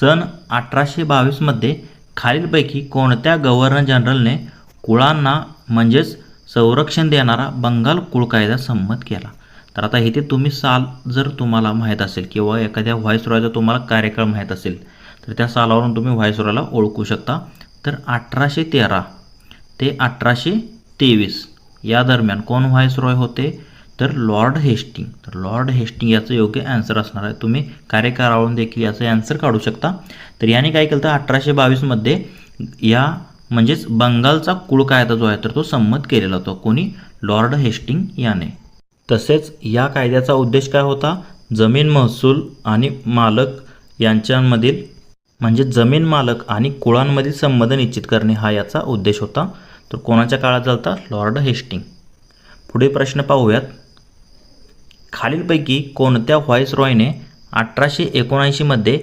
सन अठराशे बावीसमध्ये खालीलपैकी कोणत्या गव्हर्नर जनरलने कुळांना म्हणजेच संरक्षण देणारा बंगाल कुळ कायदा संमत केला? तर आता इथे तुम्ही साल जर तुम्हाला माहीत असेल किंवा एखाद्या व्हायसरॉयचा तुम्हाला कार्यकाळ माहीत असेल तर त्या सालावरून तुम्ही व्हायसरॉयला ओळखू शकता. तर अठराशे तेरा ते अठराशे तेवीस या दरम्यान कोण व्हायसरॉय होते? तर लॉर्ड हेस्टिंग. तर लॉर्ड हेस्टिंग याचं योग्य ॲन्सर असणार आहे. तुम्ही कार्यकाळावरून देखील याचं ॲन्सर काढू शकता. तर याने काय केलं तर अठराशे बावीसमध्ये या म्हणजेच बंगालचा कुळ कायदा जो आहे तर तो संमत केलेला होता. कोणी? लॉर्ड हेस्टिंग याने. तसेच या कायद्याचा उद्देश काय होता? जमीन महसूल आणि मालक यांच्यामधील म्हणजे जमीन मालक आणि कुळांमधील संबंध निश्चित करणे हा याचा उद्देश होता. तर कोणाच्या काळात चालता लॉर्ड हेस्टिंग. पुढे प्रश्न पाहूयात. खालीलपैकी कोणत्या व्हाईसरॉयने अठराशे एकोणऐंशीमध्ये